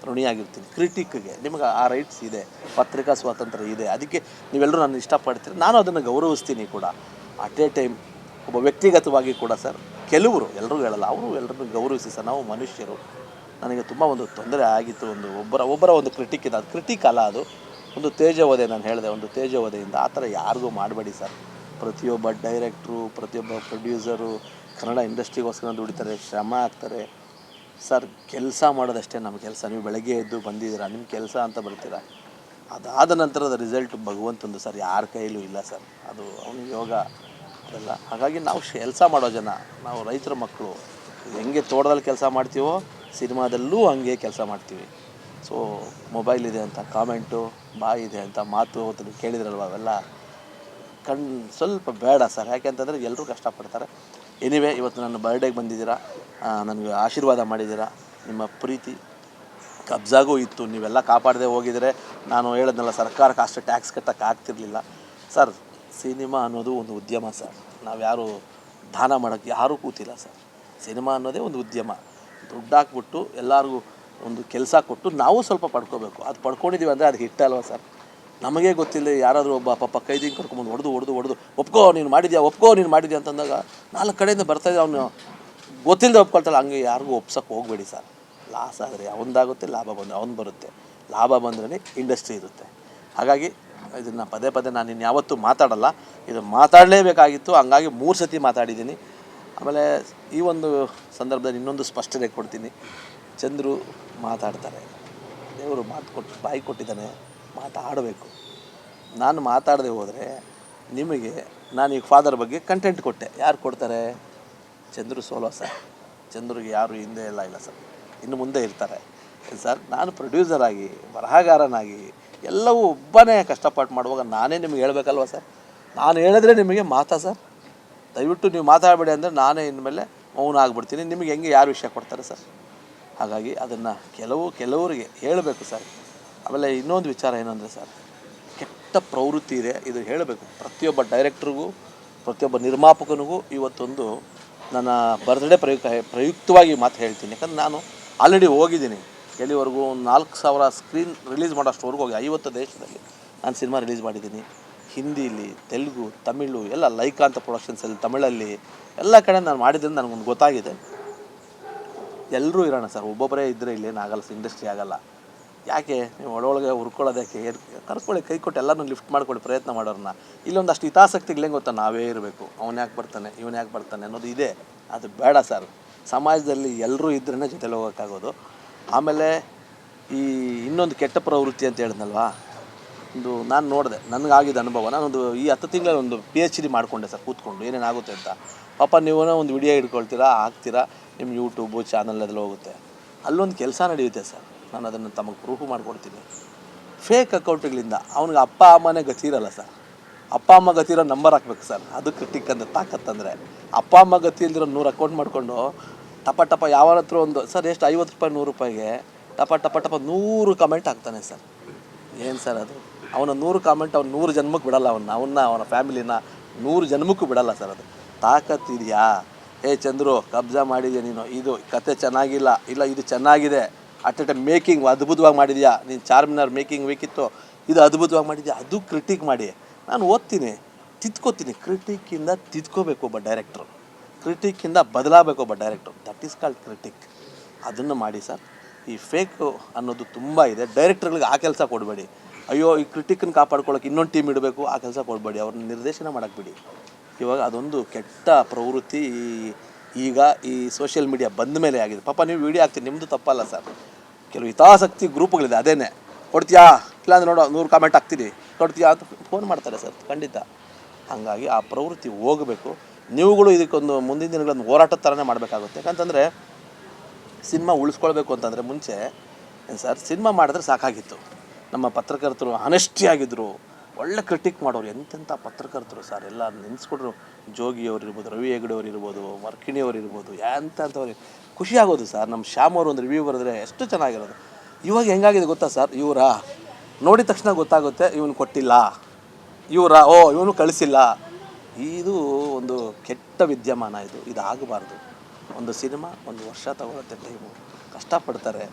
ಋಣಿಯಾಗಿರ್ತೀನಿ. ಕ್ರಿಟಿಕ್ಗೆ ನಿಮಗೆ ಆ ರೈಟ್ಸ್ ಇದೆ, ಪತ್ರಿಕಾ ಸ್ವಾತಂತ್ರ್ಯ ಇದೆ. ಅದಕ್ಕೆ ನೀವೆಲ್ಲರೂ ನಾನು ಇಷ್ಟಪಡ್ತೀರಿ. ನಾನು ಅದನ್ನು ಗೌರವಿಸ್ತೀನಿ ಕೂಡ. ಅಟ್ ಎ ಟೈಮ್ ಒಬ್ಬ ವ್ಯಕ್ತಿಗತವಾಗಿ ಕೂಡ ಸರ್ ಕೆಲವರು ಎಲ್ಲರೂ ಹೇಳಲ್ಲ, ಅವರು ಎಲ್ಲರನ್ನೂ ಗೌರವಿಸಿ ಸರ್ ನಾವು ಮನುಷ್ಯರು. ನನಗೆ ತುಂಬ ಒಂದು ತೊಂದರೆ ಆಗಿತ್ತು, ಒಂದು ಒಬ್ಬರ ಒಬ್ಬರ ಒಂದು ಕ್ರಿಟಿಕ್ ಇದೆ ಅದು ಕ್ರಿಟಿಕ್ ಅಲ್ಲ ಅದು. ಒಂದು ತೇಜವಧೆ ನಾನು ಹೇಳಿದೆ, ಒಂದು ತೇಜವಧೆಯಿಂದ ಆ ಥರ ಯಾರಿಗೂ ಮಾಡಬೇಡಿ ಸರ್ ಪ್ರತಿಯೊಬ್ಬ ಡೈರೆಕ್ಟ್ರು ಪ್ರತಿಯೊಬ್ಬ ಪ್ರೊಡ್ಯೂಸರು ಕನ್ನಡ ಇಂಡಸ್ಟ್ರಿಗೋಸ್ಕರ ದುಡಿತಾರೆ, ಶ್ರಮ ಆಗ್ತಾರೆ. ಸರ್, ಕೆಲಸ ಮಾಡೋದಷ್ಟೇ ನಮ್ಮ ಕೆಲಸ. ನೀವು ಬೆಳಗ್ಗೆ ಎದ್ದು ಬಂದಿದ್ದೀರಾ, ನಿಮ್ಮ ಕೆಲಸ ಅಂತ ಬರ್ತೀರಾ? ಅದಾದ ನಂತರದ ರಿಸಲ್ಟ್ ಭಗವಂತಂದು ಸರ್, ಯಾರ ಕೈಲೂ ಇಲ್ಲ ಸರ್. ಅದು ಅವನ ಯೋಗ ಅದೆಲ್ಲ. ಹಾಗಾಗಿ ನಾವು ಕೆಲಸ ಮಾಡೋ ಜನ, ನಾವು ರೈತರ ಮಕ್ಕಳು, ಹೆಂಗೆ ತೋಟದಲ್ಲಿ ಕೆಲಸ ಮಾಡ್ತೀವೋ, ಸಿನಿಮಾದಲ್ಲೂ ಹಂಗೆ ಕೆಲಸ ಮಾಡ್ತೀವಿ. ಸೊ ಮೊಬೈಲ್ ಇದೆ ಅಂತ ಕಾಮೆಂಟು ಬಾಯಿ ಇದೆ ಅಂತ ಮಾತು ಅವತ್ತು ಕೇಳಿದ್ರಲ್ವ ಅವೆಲ್ಲ? ಕಣ್ ಸ್ವಲ್ಪ ಬೇಡ ಸರ್. ಯಾಕೆಂತಂದರೆ ಎಲ್ಲರೂ ಕಷ್ಟಪಡ್ತಾರೆ. ಎನಿವೇ ಇವತ್ತು ನನ್ನ ಬರ್ಡೇಗೆ ಬಂದಿದ್ದೀರಾ? ನನಗೆ ಆಶೀರ್ವಾದ ಮಾಡಿದ್ದೀರಾ? ನಿಮ್ಮ ಪ್ರೀತಿ ಕಬ್ಜಾಗೂ ಇತ್ತು. ನೀವೆಲ್ಲ ಕಾಪಾಡದೆ ಹೋಗಿದರೆ ನಾನು ಹೇಳಿದ್ನಲ್ಲ, ಸರ್ಕಾರಕ್ಕೆ ಅಷ್ಟು ಟ್ಯಾಕ್ಸ್ ಕಟ್ಟಕ್ಕೆ ಆಗ್ತಿರ್ಲಿಲ್ಲ. ಸರ್ ಸಿನಿಮಾ ಅನ್ನೋದು ಒಂದು ಉದ್ಯಮ ಸರ್ ನಾವು ಯಾರು ದಾನ ಮಾಡೋಕ್ಕೆ ಯಾರೂ ಕೂತಿಲ್ಲ ಸರ್ ಸಿನಿಮಾ ಅನ್ನೋದೇ ಒಂದು ಉದ್ಯಮ. ದುಡ್ಡು ಹಾಕ್ಬಿಟ್ಟು ಎಲ್ಲರಿಗೂ ಒಂದು ಕೆಲಸ ಕೊಟ್ಟು ನಾವು ಸ್ವಲ್ಪ ಪಡ್ಕೋಬೇಕು. ಅದು ಪಡ್ಕೊಂಡಿದ್ದೀವಿ ಅಂದರೆ ಅದು ಹಿಟ್ಟಲ್ವ ಸರ್ ನಮಗೆ ಗೊತ್ತಿಲ್ಲ ಯಾರಾದರೂ ಒಬ್ಬ ಪಾಪ ಕೈದಿಗೆ ಕರ್ಕೊಂಬಂದು ಹೊಡೆದು ಹೊಡೆದು ಹೊಡೆದು, ಒಪ್ಕೋ, ನೀನು ಮಾಡಿದ್ಯಾ, ಒಪ್ಕೋ, ನೀನು ಮಾಡಿದ್ಯಾ ಅಂತಂದಾಗ ನಾಲ್ಕು ಕಡೆಯಿಂದ ಬರ್ತಾ ಇದ್ದ ಅವನು. ಗೊತ್ತಿಲ್ಲದೆ ಒಪ್ಕೊಳ್ತಾಳೆ, ಹಂಗೆ ಯಾರಿಗೂ ಒಪ್ಸೋಕೆ ಹೋಗಬೇಡಿ ಸರ್. ಲಾಸ್ ಆದರೆ ಅವನದಾಗುತ್ತೆ, ಲಾಭ ಬಂದು ಅವನು ಬರುತ್ತೆ. ಲಾಭ ಬಂದ್ರೇ ಇಂಡಸ್ಟ್ರಿ ಇರುತ್ತೆ. ಹಾಗಾಗಿ ಇದನ್ನು ಪದೇ ಪದೇ ನಾನು ಇನ್ನು ಯಾವತ್ತೂ ಮಾತಾಡಲ್ಲ. ಇದು ಮಾತಾಡಲೇಬೇಕಾಗಿತ್ತು. ಹಂಗಾಗಿ ಮೂರು ಸತಿ ಮಾತಾಡಿದ್ದೀನಿ. ಆಮೇಲೆ ಈ ಒಂದು ಸಂದರ್ಭದಲ್ಲಿ ಇನ್ನೊಂದು ಸ್ಪಷ್ಟನೆ ಕೊಡ್ತೀನಿ. ಚಂದ್ರು ಮಾತಾಡ್ತಾರೆ. ದೇವರು ಮಾತು ಕೊಟ್ಟು ಬಾಯಿ ಕೊಟ್ಟಿದ್ದಾನೆ. ಮಾತಾಡಬೇಕು. ನಾನು ಮಾತಾಡದೆ ಹೋದರೆ ನಿಮಗೆ ನಾನು ಈಗ ಫಾದರ್ ಬಗ್ಗೆ ಕಂಟೆಂಟ್ ಕೊಟ್ಟೆ. ಯಾರು ಕೊಡ್ತಾರೆ? Chandru solo sir? ಚಂದ್ರಿಗೆ ಯಾರು ಹಿಂದೆ ಎಲ್ಲ ಇಲ್ಲ ಸರ್. ಇನ್ನು ಮುಂದೆ ಇರ್ತಾರೆ. ಸರ್, ನಾನು ಪ್ರೊಡ್ಯೂಸರ್ ಆಗಿ, ಬರಹಗಾರನಾಗಿ ಎಲ್ಲವೂ ಒಬ್ಬನೇ ಕಷ್ಟಪಟ್ಟು ಮಾಡುವಾಗ ನಾನೇ ನಿಮಗೆ ಹೇಳಬೇಕಲ್ವ ಸರ್? ನಾನು ಹೇಳಿದ್ರೆ ನಿಮಗೆ ಮಾತಾ ಸರ್? ದಯವಿಟ್ಟು ನೀವು ಮಾತಾಡಬೇಡಿ ಅಂದರೆ ನಾನೇ ಇನ್ಮೇಲೆ ಮೌನ ಆಗಿಬಿಡ್ತೀನಿ. ನಿಮಗೆ ಹೆಂಗೆ, ಯಾರು ವಿಷಯ ಕೊಡ್ತಾರೆ ಸರ್? ಹಾಗಾಗಿ ಅದನ್ನು ಕೆಲವು, ಕೆಲವರಿಗೆ ಹೇಳಬೇಕು ಸರ್. ಆಮೇಲೆ ಇನ್ನೊಂದು ವಿಚಾರ ಏನಂದರೆ ಸರ್, ಕೆಟ್ಟ ಪ್ರವೃತ್ತಿ ಇದೆ. ಇದು ಹೇಳಬೇಕು. ಪ್ರತಿಯೊಬ್ಬ ಡೈರೆಕ್ಟ್ರಿಗೂ ಪ್ರತಿಯೊಬ್ಬ ನಿರ್ಮಾಪಕನಿಗೂ ಇವತ್ತೊಂದು ನನ್ನ ಬರ್ತ್ಡೇ ಪ್ರಯುಕ್ತ ಪ್ರಯುಕ್ತವಾಗಿ ಮಾತು ಹೇಳ್ತೀನಿ. ಯಾಕಂದ್ರೆ ನಾನು ಆಲ್ರೆಡಿ ಹೋಗಿದ್ದೀನಿ. ಎಲ್ಲಿವರೆಗೂ ಒಂದು ನಾಲ್ಕು ಸಾವಿರ ಸ್ಕ್ರೀನ್ ರಿಲೀಸ್ ಮಾಡೋಷ್ಟವರೆಗೂ ಹೋಗಿ, ಐವತ್ತು ದೇಶದಲ್ಲಿ ನಾನು ಸಿನಿಮಾ ರಿಲೀಸ್ ಮಾಡಿದ್ದೀನಿ. ಹಿಂದಿಲಿ, ತೆಲುಗು, ತಮಿಳು, ಎಲ್ಲ ಲೈಕಾಂತ ಪ್ರೊಡಕ್ಷನ್ಸಲ್ಲಿ ತಮಿಳಲ್ಲಿ, ಎಲ್ಲ ಕಡೆ ನಾನು ಮಾಡಿದ್ರಿಂದ ನನಗೊಂದು ಗೊತ್ತಾಗಿದೆ. ಎಲ್ಲರೂ ಇರೋಣ ಸರ್. ಒಬ್ಬೊಬ್ಬರೇ ಇದ್ದರೆ ಇಲ್ಲೇನಾಗಲ್ಲ ಇಂಡಸ್ಟ್ರಿ ಆಗಲ್ಲ. ಯಾಕೆ ನೀವು ಒಳೊಳಗೆ ಹುರ್ಕೊಳ್ಳೋದಕ್ಕೆ ಏರ್ ಕರ್ಕೊಳ್ಳಿ, ಕೈ ಕೊಟ್ಟು ಎಲ್ಲರೂ ಲಿಫ್ಟ್ ಮಾಡ್ಕೊಳ್ಳಿ, ಪ್ರಯತ್ನ ಮಾಡೋರನ್ನ ಇಲ್ಲೊಂದಷ್ಟು ಹಿತಾಸಕ್ತಿಗಳು ಗೊತ್ತ? ನಾವೇ ಇರಬೇಕು. ಅವನು ಯಾಕೆ ಬರ್ತಾನೆ, ಇವನು ಯಾಕೆ ಬರ್ತಾನೆ ಅನ್ನೋದು ಇದೆ. ಅದು ಬೇಡ ಸರ್ ಸಮಾಜದಲ್ಲಿ ಎಲ್ಲರೂ ಇದ್ರೇ ಜೊತೆಲಿ ಹೋಗೋಕ್ಕಾಗೋದು. ಆಮೇಲೆ ಈ ಇನ್ನೊಂದು ಕೆಟ್ಟ ಪ್ರವೃತ್ತಿ ಅಂತ ಹೇಳಿದ್ನಲ್ವಾ? ಒಂದು ನಾನು ನೋಡಿದೆ, ನನಗಾಗಿದ್ದ ಅನುಭವ. ನಾನೊಂದು ಈ ಹತ್ತು ತಿಂಗಳಲ್ಲಿ ಒಂದು ಪಿ ಎಚ್ ಡಿ ಮಾಡಿಕೊಂಡೆ ಸರ್ ಕೂತ್ಕೊಂಡು. ಏನೇನಾಗುತ್ತೆ ಅಂತ. ಪಾಪ ನೀವು ಒಂದು ವಿಡಿಯೋ ಇಟ್ಕೊಳ್ತೀರಾ ಹಾಕ್ತೀರಾ ನಿಮ್ಮ ಯೂಟ್ಯೂಬು ಚಾನಲ್ ಅದೆಲ್ಲ ಹೋಗುತ್ತೆ. ಅಲ್ಲೊಂದು ಕೆಲಸ ನಡೆಯುತ್ತೆ ಸರ್ ನಾನು ಅದನ್ನು ತಮಗೆ ಪ್ರೂಫ್ ಮಾಡಿಕೊಡ್ತೀನಿ. ಫೇಕ್ ಅಕೌಂಟ್ಗಳಿಂದ ಅವ್ನಿಗೆ ಅಪ್ಪ ಅಮ್ಮನೇ ಗತಿ ಇರಲ್ಲ ಸರ್. ಅಪ್ಪ ಅಮ್ಮ ಗತಿ ಇರೋ ನಂಬರ್ ಹಾಕ್ಬೇಕು ಸರ್. ಅದು ಕ್ರಿಟಿಕ್ ಅಂದರೆ ತಾಕತ್ತಂದರೆ ಅಪ್ಪ ಅಮ್ಮ ಗತಿ ಇಲ್ದಿರೋ ನೂರು ಅಕೌಂಟ್ ಮಾಡಿಕೊಂಡು ಟಪ ಟಪ ಯಾವ ಒಂದು ಸರ್ ಎಷ್ಟು ಐವತ್ತು ರೂಪಾಯಿ ನೂರು ರೂಪಾಯಿಗೆ ಟಪ ಟಪ ಟಪ ನೂರು ಕಮೆಂಟ್ ಹಾಕ್ತಾನೆ ಸರ್. ಏನು ಸರ್ ಅದು? ಅವನ ನೂರು ಕಾಮೆಂಟ್ ಅವ್ನು ನೂರು ಜನ್ಮಕ್ಕೆ ಬಿಡಲ್ಲ ಅವನ್ನ ಅವನ್ನ, ಅವನ ಫ್ಯಾಮಿಲಿನ ನೂರು ಜನ್ಮಕ್ಕೂ ಬಿಡಲ್ಲ ಸರ್ ಅದು. ತಾಕತ್ತಿದೆಯಾ ಏ ಚಂದ್ರು, ಕಬ್ಜಾ ಮಾಡಿದೆ ನೀನು? ಇದು ಕತೆ ಚೆನ್ನಾಗಿಲ್ಲ. ಇಲ್ಲ, ಇದು ಚೆನ್ನಾಗಿದೆ. ಅಟ್ ಅಟ್ ಮೇಕಿಂಗ್ ಅದ್ಭುತವಾಗಿ ಮಾಡಿದ್ಯಾ? ನೀನು ಚಾರ್ಮಿನಾರ್ ಮೇಕಿಂಗ್ ಬೇಕಿತ್ತು? ಇದು ಅದ್ಭುತವಾಗಿ ಮಾಡಿದ್ಯಾ? ಅದು ಕ್ರಿಟಿಕ್ ಮಾಡಿ. ನಾನು ಓದ್ತೀನಿ. ತಿದ್ಕೋತೀನಿ. ಕ್ರಿಟಿಕ್ಕಿಂದ ತಿದ್ಕೋಬೇಕು ಒಬ್ಬ ಡೈರೆಕ್ಟ್ರು ಕ್ರಿಟಿಕ್ಕಿಂದ ಬದಲಾಗಬೇಕು ಒಬ್ಬ director that is called critic ಅದನ್ನು ಮಾಡಿ ಸರ್. ಈ ಫೇಕ್ ಅನ್ನೋದು ತುಂಬ ಇದೆ. ಡೈರೆಕ್ಟ್ರ್ಗಳಿಗೆ ಆ ಕೆಲಸ ಕೊಡಬೇಡಿ. ಅಯ್ಯೋ, ಈ ಕ್ರಿಟಿಕನ್ನು ಕಾಪಾಡ್ಕೊಳ್ಳೋಕೆ ಇನ್ನೊಂದು ಟೀಮ್ ಇಡಬೇಕು. ಆ ಕೆಲಸ ಕೊಡಬೇಡಿ. ಅವ್ರನ್ನ ನಿರ್ದೇಶನ ಮಾಡಕ್ಕೆ ಬಿಡಿ. ಇವಾಗ ಅದೊಂದು ಕೆಟ್ಟ ಪ್ರವೃತ್ತಿ. ಈ- ಈಗ ಈ ಸೋಷಿಯಲ್ ಮೀಡಿಯಾ ಬಂದ ಮೇಲೆ ಆಗಿದೆ. ಪಾಪ ನೀವು ವೀಡಿಯೋ ಹಾಕ್ತೀರಿ ನಿಮ್ಮದು ತಪ್ಪಲ್ಲ ಸರ್ ಕೆಲವು ಹಿತಾಸಕ್ತಿ ಗ್ರೂಪ್ಗಳಿದೆ, ಅದೇನೇ. ಕೊಡ್ತೀಯಾ? ಇಲ್ಲಾಂದ್ರೆ ನೋಡೋ, ನೂರು ಕಾಮೆಂಟ್ ಹಾಕ್ತೀನಿ. ಕೊಡ್ತೀಯಾ ಅಂತ ಫೋನ್ ಮಾಡ್ತಾರೆ ಸರ್ ಖಂಡಿತ. ಹಾಗಾಗಿ ಆ ಪ್ರವೃತ್ತಿ ಹೋಗಬೇಕು. ನೀವುಗಳು ಇದಕ್ಕೊಂದು ಮುಂದಿನ ದಿನಗಳನ್ನು ಹೋರಾಟದ ಥರನೇ ಮಾಡಬೇಕಾಗುತ್ತೆ. ಯಾಕಂತಂದರೆ ಸಿನಿಮಾ ಉಳಿಸ್ಕೊಳ್ಬೇಕು ಅಂತಂದರೆ ಮುಂಚೆ ಸರ್ ಸಿನಿಮಾ ಮಾಡಿದ್ರೆ ಸಾಕಾಗಿತ್ತು. ನಮ್ಮ ಪತ್ರಕರ್ತರು ಅನೆಸ್ಟಿ ಆಗಿದ್ದರು ಒಳ್ಳೆ ಕ್ರಿಟಿಕ್ ಮಾಡೋರು ಎಂತೆಂಥ ಪತ್ರಕರ್ತರು ಸರ್? ಎಲ್ಲ ನೆನೆಸ್ಕೊಟ್ರು. ಜೋಗಿಯವ್ರು ಇರ್ಬೋದು ರವಿ ಹೆಗಡೆ ಅವ್ರು ಇರ್ಬೋದು ವರ್ಕಿಣಿಯವ್ರು ಇರ್ಬೋದು ಎಂಥವ್ರು ಖುಷಿ ಆಗೋದು ಸರ್. ನಮ್ಮ ಶ್ಯಾಮ್ ಅವರು ಒಂದು ರಿವ್ಯೂ ಬರೆದ್ರೆ ಎಷ್ಟು ಚೆನ್ನಾಗಿರೋದು. ಇವಾಗ ಹೆಂಗಾಗಿದೆ ಗೊತ್ತಾ ಸರ್? ಇವರ ನೋಡಿದ ತಕ್ಷಣ ಗೊತ್ತಾಗುತ್ತೆ ಇವನು ಕೊಟ್ಟಿಲ್ಲ. ಇವರ, ಓ, ಇವನು ಕಳಿಸಿಲ್ಲ. ಇದು ಒಂದು ಕೆಟ್ಟ ವಿದ್ಯಮಾನ ಇದು. ಇದು ಆಗಬಾರ್ದು. ಒಂದು ಸಿನಿಮಾ ಒಂದು ವರ್ಷ ತಗೊಳುತ್ತೆ ಟೈಮು ಕಷ್ಟಪಡ್ತಾರೆ.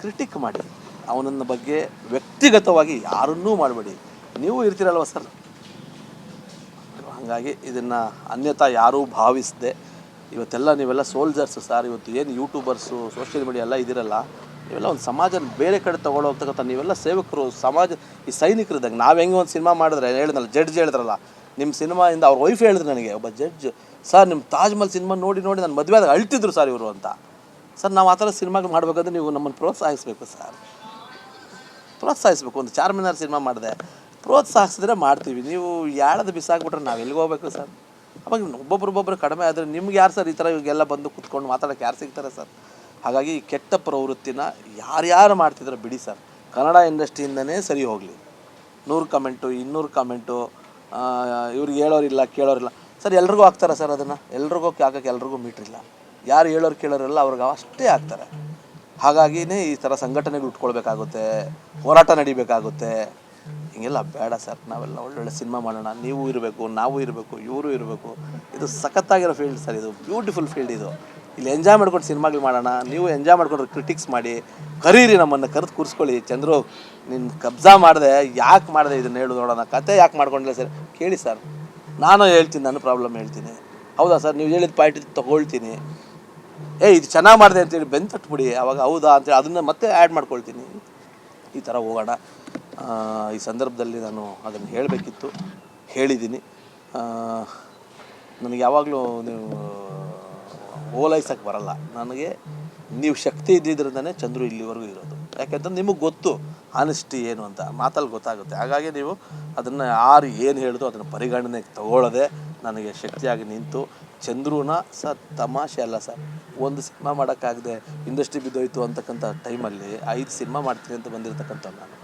ಕ್ರಿಟಿಕ್ ಮಾಡಿ. ಅವನನ್ನ ಬಗ್ಗೆ ವ್ಯಕ್ತಿಗತವಾಗಿ ಯಾರನ್ನೂ ಮಾಡಬೇಡಿ. ನೀವು ಇರ್ತೀರಲ್ವ ಸರ್? ಹಾಗಾಗಿ ಇದನ್ನು ಅನ್ಯತಾ ಯಾರೂ ಭಾವಿಸದೆ. ಇವತ್ತೆಲ್ಲ ನೀವೆಲ್ಲ ಸೋಲ್ಜರ್ಸು ಸರ್, ಇವತ್ತು ಏನು ಯೂಟ್ಯೂಬರ್ಸು ಸೋಷಿಯಲ್ ಮೀಡಿಯಾ ಎಲ್ಲ ಇದಿರಲ್ಲ, ನೀವೆಲ್ಲ ಒಂದು ಸಮಾಜ ಬೇರೆ ಕಡೆ ತೊಗೊಂಡು ಹೋಗ್ತಕ್ಕಂಥ ನೀವೆಲ್ಲ ಸೇವಕರು, ಸಮಾಜ, ಈ ಸೈನಿಕರಿದ್ದಂಗೆ. ನಾವು ಹೆಂಗೆ ಒಂದು ಸಿನಿಮಾ ಮಾಡಿದ್ರೆ, ಹೇಳಿದ್ನಲ್ಲ ಜಡ್ಜ್ ಹೇಳಿದ್ರಲ್ಲ ನಿಮ್ಮ ಸಿನಿಮಾಯಿಂದ ಅವ್ರ ವೈಫ್ ಹೇಳಿದ್ರು ನನಗೆ, ಒಬ್ಬ ಜಡ್ಜ್ ಸರ್ ನಿಮ್ಮ ತಾಜ್ ಮಹಲ್ ಸಿನಿಮಾ ನೋಡಿ ನೋಡಿ ನಾನು ಮದುವೆ ಆದಾಗ ಅಳ್ತಿದ್ರು ಸರ್ ಇವರು ಅಂತ. ಸರ್, ನಾವು ಆ ಥರ ಸಿನಿಮಾಗಳು ಮಾಡಬೇಕಂದ್ರೆ ನೀವು ನಮ್ಮನ್ನು ಪ್ರೋತ್ಸಾಹಿಸಬೇಕು ಸರ್. ಪ್ರೋತ್ಸಾಹಿಸಬೇಕು, ಒಂದು ಚಾರ್ಮಿನಾರ್ ಸಿನಿಮಾ ಮಾಡಿದೆ. ಪ್ರೋತ್ಸಾಹಿಸಿದ್ರೆ ಮಾಡ್ತೀವಿ. ನೀವು ಯಾಳದು ಬಿಸಾಕ್ಬಿಟ್ರೆ ನಾವು ಎಲ್ಲಿಗೆ ಹೋಗ್ಬೇಕು ಸರ್? ಅವಾಗ ಒಬ್ಬೊಬ್ರೊಬ್ಬೊಬ್ರು ಕಡಿಮೆ ಆದರೆ ನಿಮ್ಗೆ ಯಾರು ಸರ್ ಈ ಥರ ಇವಾಗೆಲ್ಲ ಬಂದು ಕುತ್ಕೊಂಡು ಮಾತಾಡೋಕೆ ಯಾರು ಸಿಗ್ತಾರೆ ಸರ್? ಹಾಗಾಗಿ ಕೆಟ್ಟ ಪ್ರವೃತ್ತಿನ ಯಾರ್ಯಾರು ಮಾಡ್ತಿದ್ರು ಬಿಡಿ ಸರ್. ಕನ್ನಡ ಇಂಡಸ್ಟ್ರಿಯಿಂದನೇ ಸರಿ ಹೋಗಲಿ. ನೂರು ಕಮೆಂಟು, ಇನ್ನೂರು ಕಮೆಂಟು ಇವ್ರಿಗೆ ಹೇಳೋರಿಲ್ಲ, ಕೇಳೋರಿಲ್ಲ. ಸರ್, ಎಲ್ರಿಗೂ ಆಗ್ತಾರೆ ಸರ್ ಅದನ್ನು? ಎಲ್ರಿಗೂ ಹಾಕೋಕ್ಕೆ ಎಲ್ರಿಗೂ ಮೀಟ್ರಿಲ್ಲ ಯಾರು ಹೇಳೋರು ಕೇಳೋರಿಲ್ಲ ಅವ್ರಿಗೆ ಅಷ್ಟೇ ಆಗ್ತಾರೆ ಹಾಗಾಗಿನೇ ಈ ಥರ ಸಂಘಟನೆಗಳು ಉಟ್ಕೊಳ್ಬೇಕಾಗುತ್ತೆ, ಹೋರಾಟ ನಡಿಬೇಕಾಗುತ್ತೆ. ಹಿಂಗೆಲ್ಲ ಬೇಡ ಸರ್. ನಾವೆಲ್ಲ ಒಳ್ಳೊಳ್ಳೆ ಸಿನಿಮಾ ಮಾಡೋಣ. ನೀವು ಇರಬೇಕು, ನಾವು ಇರಬೇಕು, ಇವರು ಇರಬೇಕು. ಇದು ಸಖತ್ತಾಗಿರೋ ಫೀಲ್ಡ್ ಸರ್. ಇದು ಬ್ಯೂಟಿಫುಲ್ ಫೀಲ್ಡ್ ಇದು. ಇಲ್ಲಿ ಎಂಜಾಯ್ ಮಾಡ್ಕೊಂಡು ಸಿನಿಮಾಗಳು ಮಾಡೋಣ. ನೀವು ಎಂಜಾಯ್ ಮಾಡ್ಕೊಂಡು ಕ್ರಿಟಿಕ್ಸ್ ಮಾಡಿ, ಕರೀರಿ ನಮ್ಮನ್ನು, ಕರೆದು ಕೂರಿಸ್ಕೊಳ್ಳಿ. ಚಂದ್ರು ನಿನ್ನ ಕಬ್ಜಾ ಮಾಡಿದೆ, ಯಾಕೆ ಮಾಡಿದೆ ಇದನ್ನ ಹೇಳು ನೋಡೋಣ. ಕತೆ ಯಾಕೆ ಮಾಡ್ಕೊಂಡಿಲ್ಲ ಸರ್? ಕೇಳಿ ಸರ್. ನಾನು ಹೇಳ್ತೀನಿ, ನಾನು ಪ್ರಾಬ್ಲಮ್ ಹೇಳ್ತೀನಿ. ಹೌದಾ ಸರ್? ನೀವು ಹೇಳಿದ ಪಾಯಿಂಟ್ ತೊಗೊಳ್ತೀನಿ. ಏ, ಇದು ಚೆನ್ನಾಗಿ ಮಾಡಿದೆ ಅಂತೇಳಿ ಬೆನ್ ತಟ್ಬಿಡಿ. ಅವಾಗ ಹೌದಾ ಅಂತೇಳಿ ಅದನ್ನು ಮತ್ತೆ ಆ್ಯಡ್ ಮಾಡ್ಕೊಳ್ತೀನಿ. ಈ ಥರ ಹೋಗೋಣ. ಈ ಸಂದರ್ಭದಲ್ಲಿ ನಾನು ಅದನ್ನು ಹೇಳಬೇಕಿತ್ತು, ಹೇಳಿದ್ದೀನಿ. ನನಗೆ ಯಾವಾಗಲೂ ನೀವು ಓಲೈಸೋಕ್ಕೆ ಬರಲ್ಲ. ನನಗೆ ನೀವು ಶಕ್ತಿ ಇದ್ದಿದ್ದರಿಂದನೇ ಚಂದ್ರು ಇಲ್ಲಿವರೆಗೂ ಇರೋದು. ಯಾಕೆಂತಂದ್ರೆ ನಿಮಗೆ ಗೊತ್ತು ಆನೆಸ್ಟಿ ಏನು ಅಂತ, ಮಾತಲ್ಲಿ ಗೊತ್ತಾಗುತ್ತೆ. ಹಾಗಾಗಿ ನೀವು ಅದನ್ನು ಯಾರು ಏನು ಹೇಳಿದ್ರು ಅದನ್ನು ಪರಿಗಣನೆಗೆ ತಗೊಳ್ಳದೆ ನನಗೆ ಶಕ್ತಿಯಾಗಿ ನಿಂತು, ಚಂದ್ರೂನ ಸರ್ ತಮಾಷೆ ಅಲ್ಲ ಸರ್, ಒಂದು ಸಿನಿಮಾ ಮಾಡೋಕ್ಕಾಗದೆ ಇಂಡಸ್ಟ್ರಿ ಬಿದ್ದೋಯ್ತು ಅಂತಕ್ಕಂಥ ಟೈಮಲ್ಲಿ ಐದು ಸಿನಿಮಾ ಮಾಡ್ತೀನಿ ಅಂತ ಬಂದಿರತಕ್ಕಂಥ ನಾನು.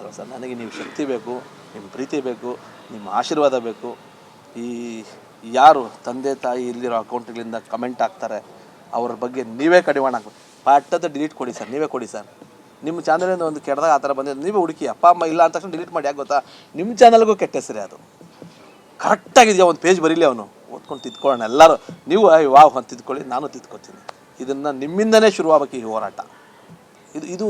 ಅಲ್ವಾ ಸರ್, ನನಗೆ ನೀವು ಶಕ್ತಿ ಬೇಕು, ನಿಮ್ಮ ಪ್ರೀತಿ ಬೇಕು, ನಿಮ್ಮ ಆಶೀರ್ವಾದ ಬೇಕು. ಈ ಯಾರು ತಂದೆ ತಾಯಿ ಇಲ್ಲಿರೋ ಅಕೌಂಟ್ಗಳಿಂದ ಕಮೆಂಟ್ ಹಾಕ್ತಾರೆ, ಅವ್ರ ಬಗ್ಗೆ ನೀವೇ ಕಡಿವಾಣ ಹಾಕ್ಬೇಕು. ಡಿಲೀಟ್ ಕೊಡಿ ಸರ್, ನೀವೇ ಕೊಡಿ ಸರ್. ನಿಮ್ಮ ಚಾನಲಿಂದ ಒಂದು ಕೆಟ್ಟದಾಗ ಆ ಥರ ಬಂದಿದೆ, ನೀವೇ ಹುಡುಕಿ, ಅಪ್ಪ, ಅಮ್ಮ ಇಲ್ಲ ಅಂತ ತಕ್ಷಣ ಡಿಲೀಟ್ ಮಾಡಿ, ಯಾಕೆ ಗೊತ್ತಾ? ನಿಮ್ಮ ಚಾನಲ್ಗೂ ಕೆಟ್ಟ ಹೆಸರೇ ಅದು. ಕರೆಕ್ಟಾಗಿದೆಯಾ ಒಂದು ಪೇಜ್ ಬರೀಲಿ ಅವನು. ಓದ್ಕೊಂಡು ತಿದ್ಕೊಳ್ಳೋಣ ಎಲ್ಲರೂ. ನೀವು ವಾವ್ ಅಂತ ತಿದ್ಕೊಳ್ಳಿ, ನಾನು ತಿದ್ಕೊತೀನಿ. ಇದನ್ನು ನಿಮ್ಮಿಂದನೇ ಶುರುವಾಗಬೇಕು ಈ ಹೋರಾಟ. ಇದು ಇದು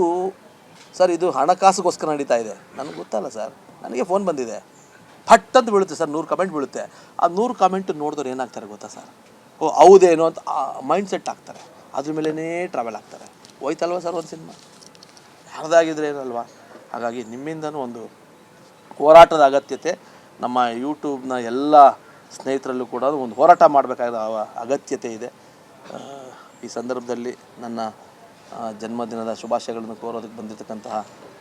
ಸರ್, ಇದು ಹಣಕಾಸುಗೋಸ್ಕರ ನಡೀತಾ ಇದೆ. ನನಗೆ ಗೊತ್ತಲ್ಲ ಸರ್. ನನಗೆ ಫೋನ್ ಬಂದಿದೆ. ಫಟ್ ಅಂತ ಬೀಳುತ್ತೆ ಸರ್, ನೂರು ಕಮೆಂಟ್ ಬೀಳುತ್ತೆ. ಆ ನೂರು ಕಮೆಂಟ್ ನೋಡಿದವ್ರು ಏನಾಗ್ತಾರೆ ಗೊತ್ತಾ ಸರ್? ಓ, ಹೌದೇನೋ ಅಂತ ಮೈಂಡ್ ಸೆಟ್ ಆಗ್ತಾರೆ. ಅದ್ರ ಮೇಲೇ ಟ್ರಾವೆಲ್ ಆಗ್ತಾರೆ. ಹೋಯ್ತಲ್ವ ಸರ್ ಒಂದು ಸಿನಿಮಾ? ಯಾರ್ದಾಗಿದ್ರೆ ಏನಲ್ವಾ? ಹಾಗಾಗಿ ನಿಮ್ಮಿಂದನೂ ಒಂದು ಹೋರಾಟದ ಅಗತ್ಯತೆ. ನಮ್ಮ ಯೂಟ್ಯೂಬ್ನ ಎಲ್ಲ ಸ್ನೇಹಿತರಲ್ಲೂ ಕೂಡ ಒಂದು ಹೋರಾಟ ಮಾಡಬೇಕಾದ ಅಗತ್ಯತೆ ಇದೆ. ಈ ಸಂದರ್ಭದಲ್ಲಿ ನನ್ನ ಜನ್ಮದಿನದ ಶುಭಾಶಯಗಳನ್ನು ಕೋರೋದಕ್ಕೆ ಬಂದಿರತಕ್ಕಂತಹ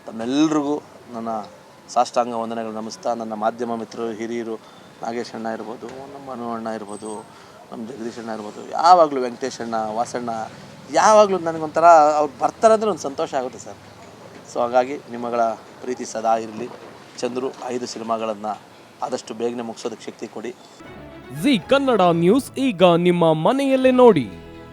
ತಮ್ಮೆಲ್ಲರಿಗೂ ನನ್ನ ಸಾಷ್ಟಾಂಗ ವಂದನೆಗಳು. ನಮಿಸ್ತಾ. ನನ್ನ ಮಾಧ್ಯಮ ಮಿತ್ರರು, ಹಿರಿಯರು, ನಾಗೇಶ್ ಅಣ್ಣ ಇರ್ಬೋದು, ನಮ್ಮ ಮನು ಅಣ್ಣ ಇರ್ಬೋದು, ನಮ್ಮ ಜಗದೀಶ್ ಅಣ್ಣ ಇರ್ಬೋದು, ಯಾವಾಗಲೂ ವೆಂಕಟೇಶ್ ಅಣ್ಣ, ವಾಸಣ್ಣ, ಯಾವಾಗಲೂ ನನಗೊಂಥರ ಅವ್ರು ಬರ್ತಾರೆ ಅಂದರೆ ಒಂದು ಸಂತೋಷ ಆಗುತ್ತೆ ಸರ್. ಸೊ ಹಾಗಾಗಿ ನಿಮ್ಮಗಳ ಪ್ರೀತಿ ಸದಾ ಇರಲಿ. ಚಂದ್ರು, ಐದು ಸಿನಿಮಾಗಳನ್ನು ಆದಷ್ಟು ಬೇಗನೆ ಮುಗಿಸೋದಕ್ಕೆ ಶಕ್ತಿ ಕೊಡಿ. ಜಿ ಕನ್ನಡ ನ್ಯೂಸ್ ಈಗ ನಿಮ್ಮ ಮನೆಯಲ್ಲೇ ನೋಡಿ.